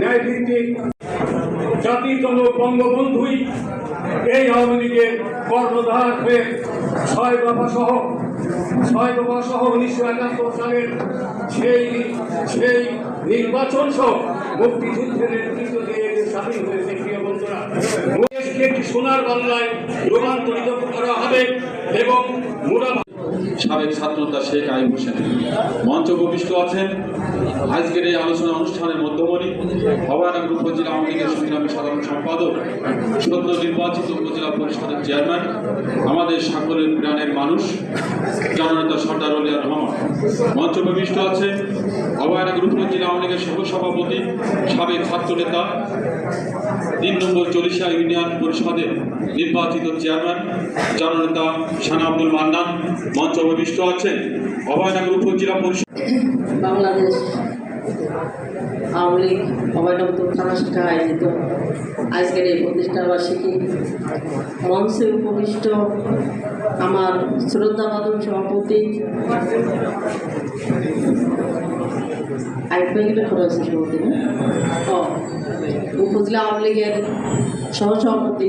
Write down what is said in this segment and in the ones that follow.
ন্যায়ভিত্তিক জাতির বঙ্গবন্ধুই এই আওয়ামী লীগের কর্ণধার হয়ে ছয় দফা সহ, ছয় দফা সহ উনিশশো একাত্তর সালের সেই সেই নির্বাচন সহ মুক্তিযুদ্ধের নেতৃত্ব দিয়ে স্বাধীন হয়েছে প্রিয় বন্ধুরা। একটি সোনার বাংলায় রূপান্তরিত করা হবে এবং মুরা সাবেক ছাত্রনেতা শেখ আইব হোসেন। মঞ্চ উপবিষ্ট আছেন। আজকের এই আলোচনা অনুষ্ঠানের মধ্যমণি ভবানগর উপজেলা আওয়ামী লীগের সংগ্রামী সাধারণ সম্পাদক সদ্য নির্বাচিত উপজেলা পরিষদের চেয়ারম্যান, আমাদের সকলের প্রাণের মানুষ, জননেতা সর্দার অলিয়া রহমান। মঞ্চ উপবিষ্ট আছেন অভয়নগর উপজেলা আওয়ামী লীগের সহসভাপতি সাবেক ছাত্রনেতা, তিন নম্বর চল্লিশা ইউনিয়ন পরিষদের নির্বাচিত চেয়ারম্যান, জননেতা শানা আব্দুল মান্নান, মঞ্চ উপবিষ্ট আছেন। অভয়নগর উপজেলা পরিষদ বাংলাদেশ আওয়ামী লীগ অভয়নগর থানা শাখা আয়োজিত। আজকের এই প্রতিষ্ঠা বার্ষিকী মঞ্চে উপবিষ্ট আমার শ্রদ্ধাবাদন সভাপতি আইপ খরচ উপজেলা আওয়ামী লীগের সহসভাপতি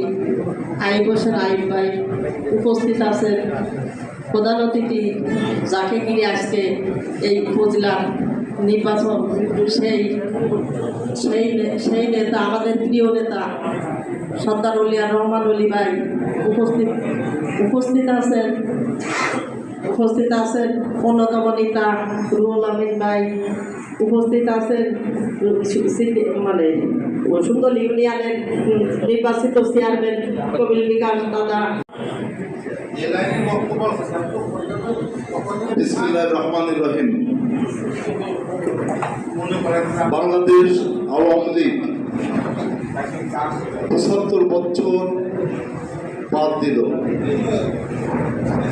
আইব হোসেন আইব ভাই উপস্থিত আছেন। প্রধান অতিথি যাকে ঘিরে আজকে এই উপজেলা নির্বাচন সেই সেই সেই নেতা, আমাদের প্রিয় নেতা সর্দার উলিয়া রহমান অলি ভাই উপস্থিত উপস্থিত আছেন। উপস্থিত আছেন অন্যতম নেতা রুহুল আমিন ভাই। উপস্থিত আছেন মানে সুন্দর ইউনিয়নের নির্বাচিত চেয়ারম্যান কবিল বিকাশ দাদা। বাংলাদেশ আওয়ামী লীগ পঁচাত্তর বছর বাদ দিল।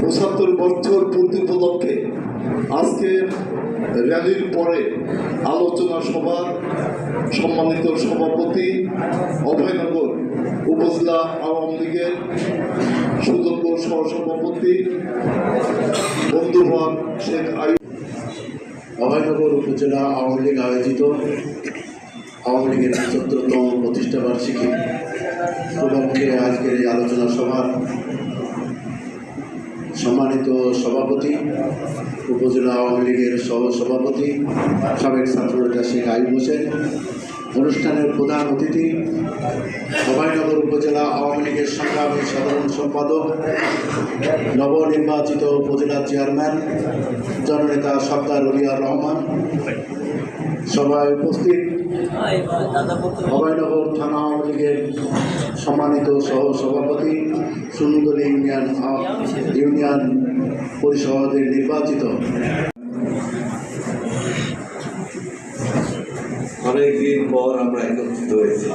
পঁচাত্তর বছর পূর্তি উপলক্ষে আজকের র্যালির পরে আলোচনা সভা সম্মানিত সভাপতি অভয়নগর উপজেলা আওয়ামী লীগের সুযোগ্য সহসভাপতি বন্ধুভান শেখ আয়ুব। অভয়নগর উপজেলা আওয়ামী লীগ আয়োজিত আওয়ামী লীগের চোদ্দতম প্রতিষ্ঠা বার্ষিকী। উপলক্ষে আজকের এই আলোচনা সভার সম্মানিত সভাপতি, উপজেলা আওয়ামী লীগের সহ সভাপতি সাবেক ছাত্রনেতা শেখ আইব হোসেন অনুষ্ঠানের প্রধান অতিথি অভয়নগর উপজেলা আওয়ামী লীগের সংগ্রামী সাধারণ সম্পাদক, নবনির্বাচিত উপজেলা চেয়ারম্যান, জননেতা সর্দার রবিয়ার রহমান। সভায় উপস্থিত অভয়নগর থানা আওয়ামী লীগের সম্মানিত সহ সভাপতি সুন্দরী ইউনিয়ন ইউনিয়ন পরিষদের নির্বাচিত। অনেক দিন পর আমরা একত্রিত হয়েছি।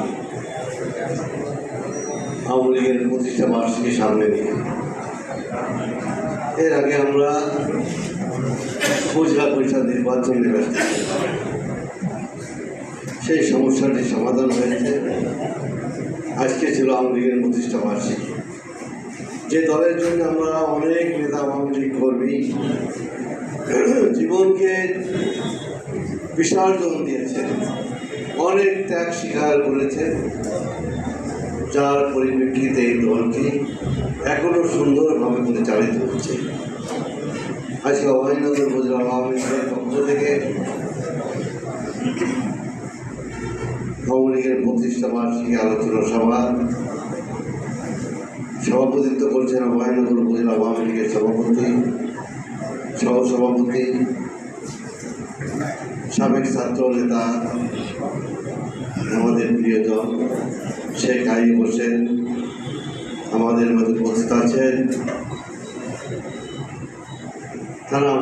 আওয়ামী লীগের প্রতিষ্ঠা বার্ষিকী সামনে নিয়ে। এর আগে আমরা উপজেলা পরিষদ নির্বাচন সেই সমস্যাটি সমাধান হয়েছে। আজকে ছিল আওয়ামী লীগের প্রতিষ্ঠা বার্ষিকী। যে দলের জন্য আমরা অনেক নেতা, আওয়ামী লীগ কর্মী, জীবনকে বিসর্জন দিয়েছে। অনেক ত্যাগ স্বীকার করেছে। যার পরিপ্রেক্ষিতে এই দলটি এখনও সুন্দরভাবে পরিচালিত হচ্ছে। আজকে অভয়নগর আওয়ামী লীগের পক্ষ থেকে আওয়ামী প্রতিষ্ঠা বার্ষিকী আলোচনা সভা সভাপতিত্ব করছেন অভয়নগর উপজেলা আওয়ামী লীগের সভাপতি, সহসভাপতি সাবেক ছাত্র নেতা আমাদের প্রিয়জন শেখ আই হোসেন আমাদের মধ্যে উপস্থিত আছেন। তারা